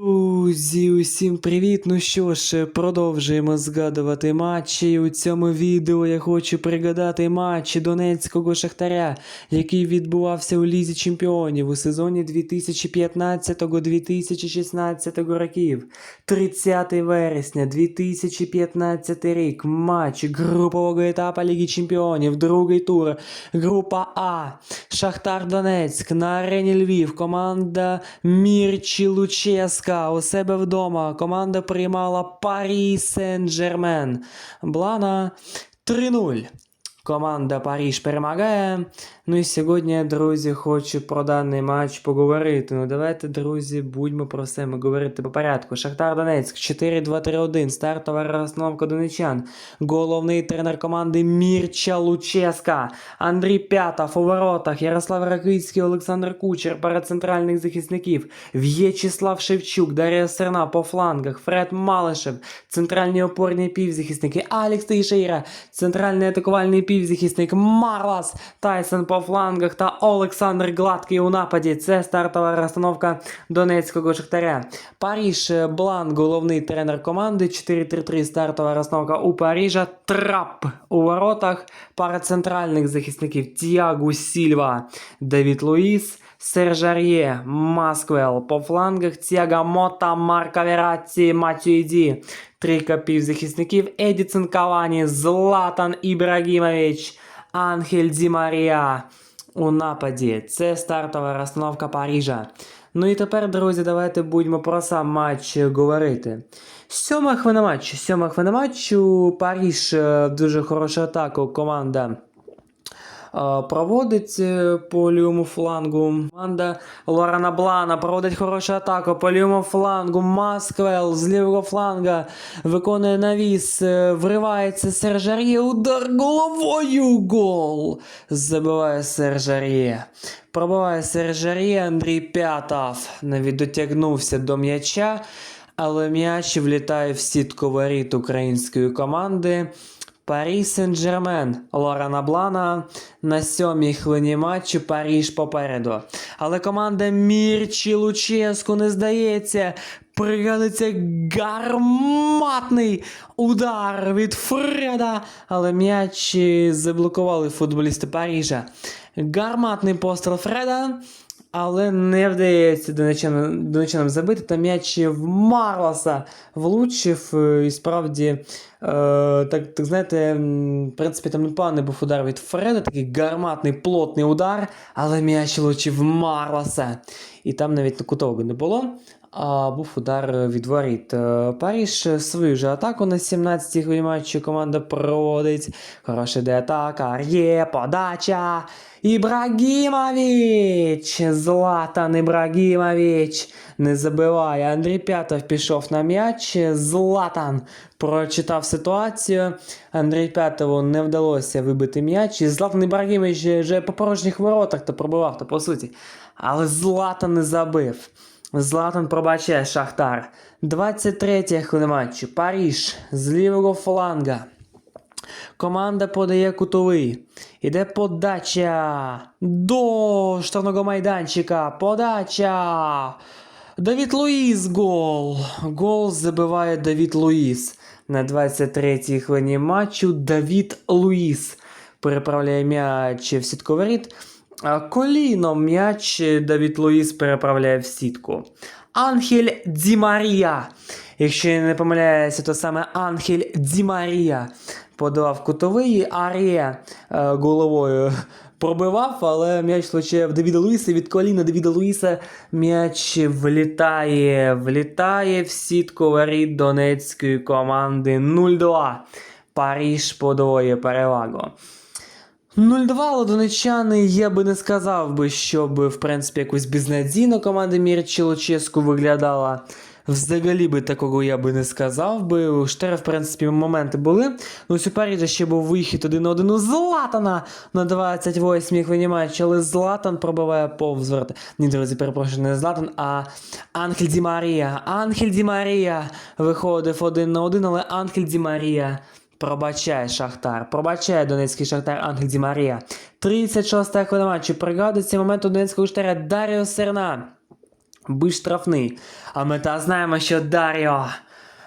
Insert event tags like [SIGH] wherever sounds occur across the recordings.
Ooh. Друзі, усім привіт! Ну що ж, продовжуємо згадувати матчі. У цьому відео я хочу пригадати матч Донецького Шахтаря, який відбувався у Лізі Чемпіонів у сезоні 2015-2016 років. 30 вересня 2015 рік. Матч групового етапу Ліги Чемпіонів, другий тур. Група А. Шахтар Донецьк на арені Львів. Команда Мірчі Луческа у себе вдома. Команда приймала Парі Сен-Жермен. Блана 3-0. Команда Паріж перемагає. Ну і сьогодні, друзі, хочу про даний матч поговорити. Ну давайте, друзі, будьмо про все ми говорити по порядку. Шахтар Донецьк 4-2-3-1. Стартова розстановка донечан. Головний тренер команди Мірча Луческа. Андрій П'ятов у воротах. Ярослав Ракицький, Олександр Кучер, пара центральних захисників. В'єчислав Шевчук, Дар'я Серна по флангах. Фред Малишев, центральні опорні півзахисники. Алекс Тейшейра, центральний атакувальний півзахисник. Марлас Тайсон по флангах та Олександр Гладкий у нападі. Це стартова розстановка Донецького Шахтаря. Паріж е, Блан, головний тренер команди. 4-3-3 стартова розстановка у Парижа. Трап у воротах. Пара центральних захисників Тіагу Сільва, Девід Луїс. Сержар'є, Масквел по флангах, Тіага Мота, Марка Вератті, Матюїді. Трійка півзахисників Едісон Кавані, Златан Ібрагімович, Ангель Ді Марія у нападі. Це стартова розстановка Парижа. Ну і тепер, друзі, давайте будемо про сам матч говорити. Сьома хвилина матчу. Сьома хвилина матчу. Паріж е, дуже хороша атака. Команда проводить е, по лівому флангу. Команда Лорана Блана проводить хорошу атаку по лівому флангу. Масквел з лівого фланга виконує навіс, е, вривається Сержар'є, удар головою. Гол! Забиває Сержар'є. Пробиває Сержар'є, Андрій П'ятов навіть дотягнувся до м'яча, але м'яч влітає в сітку воріт української команди. Парі Сен-Жермен Лорана Блана на сьомій хвилині матчу Паріж попереду. Але команда Мірчі Луческу не здається. Пригадується гарматний удар від Фреда, але м'яч заблокували футболісти Парижа. Гарматний постріл Фреда, але не вдається донечанам, донечанам забити. Та м'яч в Марлоса влучив. е, І справді, е, так, так знаєте, в принципі, там непоганий був удар від Фреда, такий гарматний плотний удар, але м'яч влучив в Марлоса. І там навіть кутового не було. А був удар від воріт. Е, Паріж свою же атаку на 17-й хвилі матчу команда проводить. Хороша йде атака. Є подача. Ібрагімович! Златан Ібрагімович не забиває. Андрій П'ятов пішов на м'яч. Златан прочитав ситуацію. Андрій П'ятову не вдалося вибити м'яч. І Златан Ібрагімович вже по порожніх воротах то пробивав, то по суті. Але Златан не забив. Златан пробачає Шахтар. 23 хвилина матчу. Паріж з лівого фланга. Команда подає кутовий. Іде подача до штрафного майданчика. Подача. Давід Луїс гол. Гол забиває Давід Луїс. На 23-й хвилині матчу Давід Луїс переправляє м'яч в сітку воріт. А Коліном м'яч Давід Луїс переправляє в сітку. Анхель Ді Марія. Якщо я не помиляюся, то саме Анхель Ді Марія подавав кутовий, Арія е, головою пробивав, але м'яч влучає в Давіда Луїса. Від коліна Давіда Луїса м'яч влітає, влітає в сітку воріт донецької команди 0-2. Паріж подвоє перевагу. 0-2, але я би не сказав би, щоб, в принципі, якось безнадійно команда Мірчі Луческу виглядала. Взагалі би такого я би не сказав би. У в принципі, моменти були. Ну, Парижа ще був вихід один на один у Златана на 28-й хвилині матчу, але Златан пробиває повз ворота. Ні, друзі, перепрошую, не Златан, а Анхель Ді Марія. Анхель Ді Марія виходив один на один, але Анхель Ді Марія Пробачає Шахтар. Пробачає Донецький Шахтар Ангель Ді Марія. 36-та хвилина матчу. Пригадується момент у Донецького Шахтаря Даріо Серна. Бий штрафний. А ми та знаємо, що Даріо.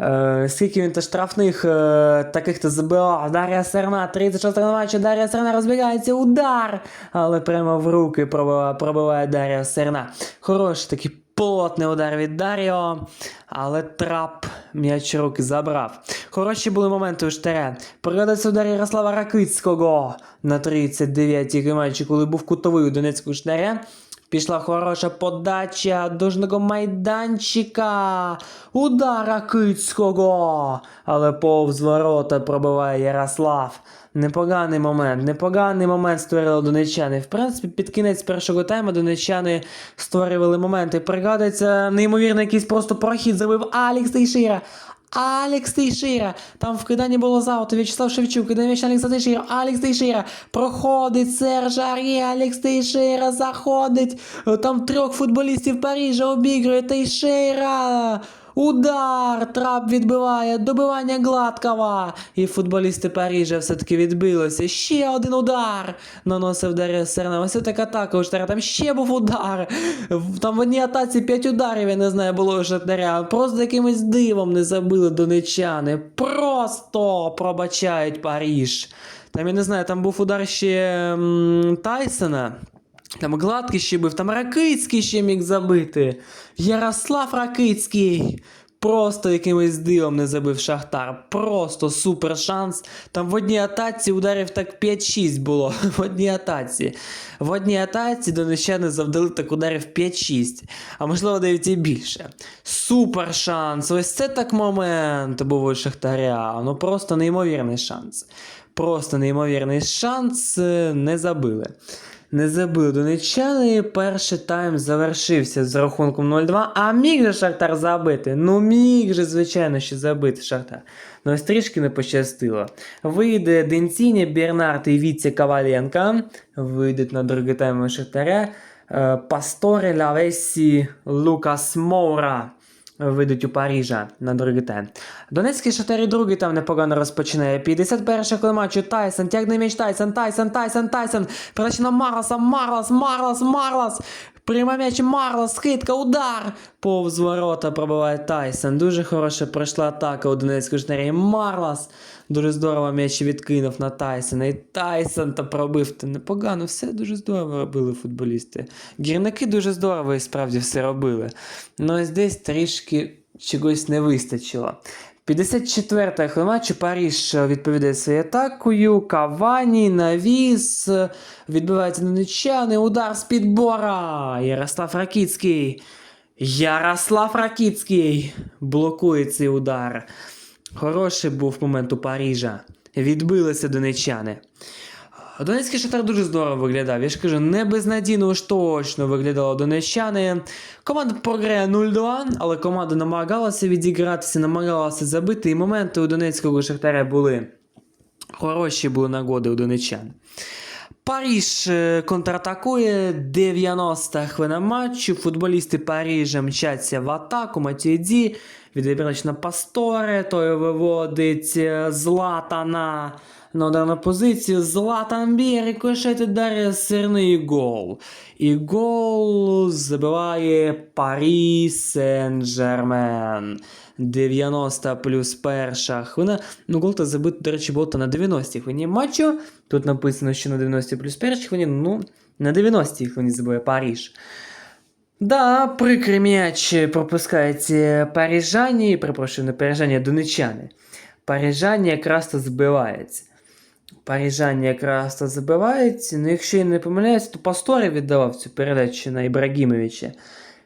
Е, скільки він то штрафних е, таких то забивав. Дар'я Серна, 36 на матчі, Дар'я Серна розбігається, удар! Але прямо в руки пробиває, пробиває Дар'я Серна. Хороший такий плотний удар від Даріо, але трап м'яч руки забрав. Хороші були моменти у Штаря. Пригадується удар Ярослава Ракицького на 39-й матчі, коли був кутовий у Донецьку Штаря. Пішла хороша подача дужного майданчика. Удар Ракицького. Але повз ворота пробиває Ярослав. Непоганий момент, непоганий момент створили донеччани. В принципі, під кінець першого тайму донеччани створювали моменти. Пригадується, неймовірно, якийсь просто прохід зробив Алікс Тейшира. Алекс Тейшира. Там вкидання було зауту. В'ячеслав Шевчук. Кидає м'яч Алекса Тейшира. Алекс Тейшира. Проходить Серж Арі. Алекс Тейшира заходить. Там трьох футболістів Парижа обігрує Тейшира. Удар! Трап відбиває, добивання гладкого. І футболісти Парижа все-таки відбилося. Ще один удар. Наносив Дар'я Серна. Ось така атака у Штаря. Там ще був удар. Там в одній атаці 5 ударів, я не знаю, було у Штаря. Просто якимось дивом не забили донечани. Просто пробачають Париж. Там, я не знаю, там був удар ще м, Тайсона. Там Гладкий ще бив, там Ракицький ще міг забити. Ярослав Ракицький. Просто якимось дивом не забив Шахтар. Просто супер шанс. Там в одній атаці ударів так 5-6 було. [LAUGHS] В одній атаці. В одній атаці донеччани завдали так ударів 5-6. А можливо навіть і більше. Супер шанс. Ось це так момент був у Шахтаря. Ну просто неймовірний шанс. Просто неймовірний шанс. е, Не забили. Не забили донеччани. Перший тайм завершився з рахунком 0-2. А міг же Шахтар забити? Ну міг же, звичайно, що забити Шахтар. Ну ось трішки не пощастило. Вийде Денціні, Бернард і Віці Коваленко. Вийдуть на другий тайм Шахтаря. Е, Пасторе, Лавесі, Лукас Моура вийдуть у Парижа на другий те. Донецький шатері другий там непогано розпочинає. 51 хвилин матчу Тайсон, тягне м'яч Тайсон, Тайсон, Тайсон, Тайсон. Передача на Марлоса, Марлос, Марлос, Марлос. Прямо м'яч Марлос, скидка, удар. Повз ворота пробиває Тайсон. Дуже хороша пройшла атака у Донецького Шахтаря. Марлос дуже здорово м'яч відкинув на Тайсона. І Тайсон та пробив. Та непогано, все дуже здорово робили футболісти. Гірники дуже здорово і справді все робили. Ну ось десь трішки чогось не вистачило. 54-та хвилина матчу Паріж відповідає своєю атакою. Кавані, навіс. Відбивається на нечаний удар з підбора. Ярослав Ракіцький. Ярослав Ракіцький блокує цей удар. Хороший був момент у Парижа. Відбилися донечани. Донецький шатар дуже здорово виглядав. Я ж кажу, не безнадійно уж точно виглядало донеччани. Команда програє 0-2, але команда намагалася відігратися, намагалася забити, і моменти у Донецького шахтаря були хороші були нагоди у донеччан. Паріж е, контратакує 90 хвилина матчу. Футболісти Парижа мчаться в атаку. Матюді відбирач на Пасторе, той виводить е, Златана на ударну позицію. Златан б'є, рикошет дарує сирний гол. І гол забиває Парі Сен-Жермен. 90 плюс перша хвилина. Ну, гол то забити, до речі, було на 90-й хвилині матчу. Тут написано, що на 90 плюс першій хвилині, ну, на 90-й хвилині забиває Париж. Да, прикрий м'яч пропускають е, парижані, перепрошую, не парижані, а донечани. Парижані якраз то збиваються. Парижані якраз то забиваються. Ну, якщо я не помиляюсь, то Пасторі віддавав цю передачу на Ібрагімовича.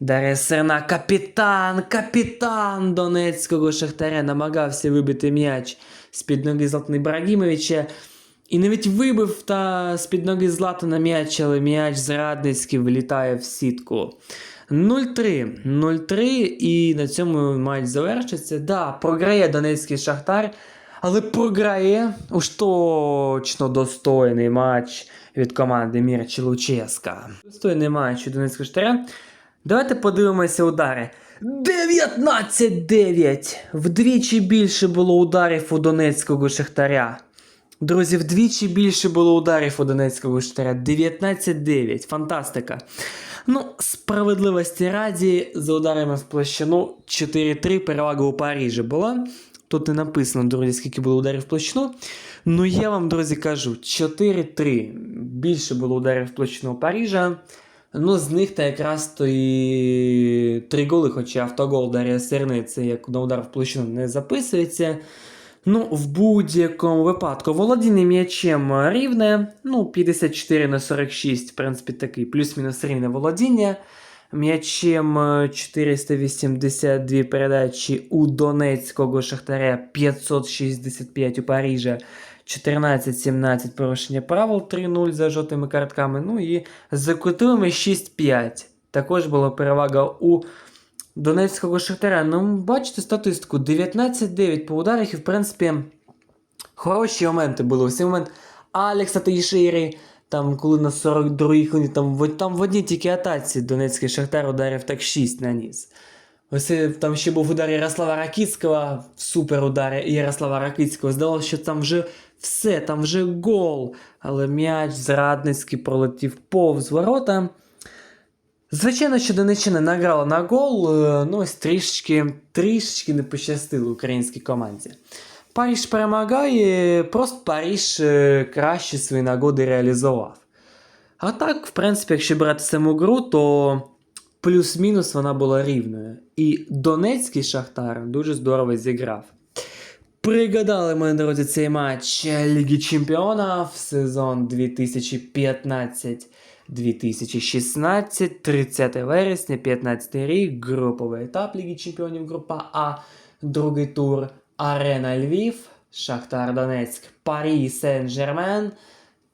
Дар'я Серна, капітан, капітан Донецького Шахтаря намагався вибити м'яч з-під ноги Златана Ібрагімовича. І навіть вибив та з-під ноги Златана м'яч, але м'яч зрадницький влітає в сітку. 0-3. 0-3 і на цьому матч завершиться. Да, програє Донецький Шахтар, але програє уж точно достойний матч від команди Мірчі Луческа. Достойний матч від Донецького Шахтаря. Давайте подивимося удари. 19-9! Вдвічі більше було ударів у Донецького Шахтаря. Друзі, вдвічі більше було ударів у Донецького Шахтаря. 19-9. Фантастика. Ну, справедливості раді, за ударами в площину 4-3 перевага у Парижі була. Тут не написано, друзі, скільки було ударів в площину. Ну, я вам, друзі, кажу, 4-3. Більше було ударів в площину у Парижа. Ну, з них та якраз то і три голи, хоча автогол Дар'я Серни, як на удар в площину не записується. Ну, в будь-якому випадку володіння м'ячем рівне. Ну, 54 на 46, в принципі, такий плюс-мінус рівне володіння. М'ячем е, 482 передачі у Донецького Шахтаря, 565 у Парижа, 14-17 порушення правил, 3-0 за жовтими картками. Ну і за кутовими 6-5. Також була перевага у Донецького Шахтаря. Ну, бачите статистику: 19-9 по ударах, і в принципі хороші моменти були. Всі момент Алекса Тейшері, там, коли на 42-й хвилині, там, там в одній тільки атаці Донецький Шахтар ударив так 6 наніс. Ось е, там ще був удар Ярослава Ракицького, супер удар Ярослава Ракицького. Здавалося, що там вже все, там вже гол. Але м'яч зрадницький пролетів повз ворота. Звичайно, що Донеччина награла на гол, е, ну ось трішечки, трішечки не пощастило українській команді. Паріж перемагає, просто Паріж е, краще свої нагоди реалізував. А так, в принципі, якщо брати саму гру, то плюс-мінус вона була рівною. І Донецький Шахтар дуже здорово зіграв. Пригадали ми, друзі, цей матч Ліги Чемпіонів сезон 2015-2016, 30 вересня, 15 рік, груповий етап Ліги Чемпіонів, група А, другий тур, Арена Львів, Шахтар Донецьк, Парі Сен-Жермен.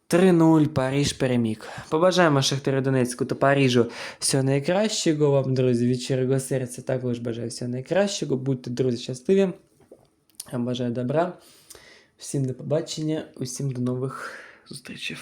3-0 Паріж переміг. Побажаємо Шахтарю Донецьку та Парижу всього найкращого вам, друзі. Від щирого серця також бажаю всього найкращого. Будьте, друзі, щасливі. Бажаю добра. Всім до побачення, усім до нових зустрічей.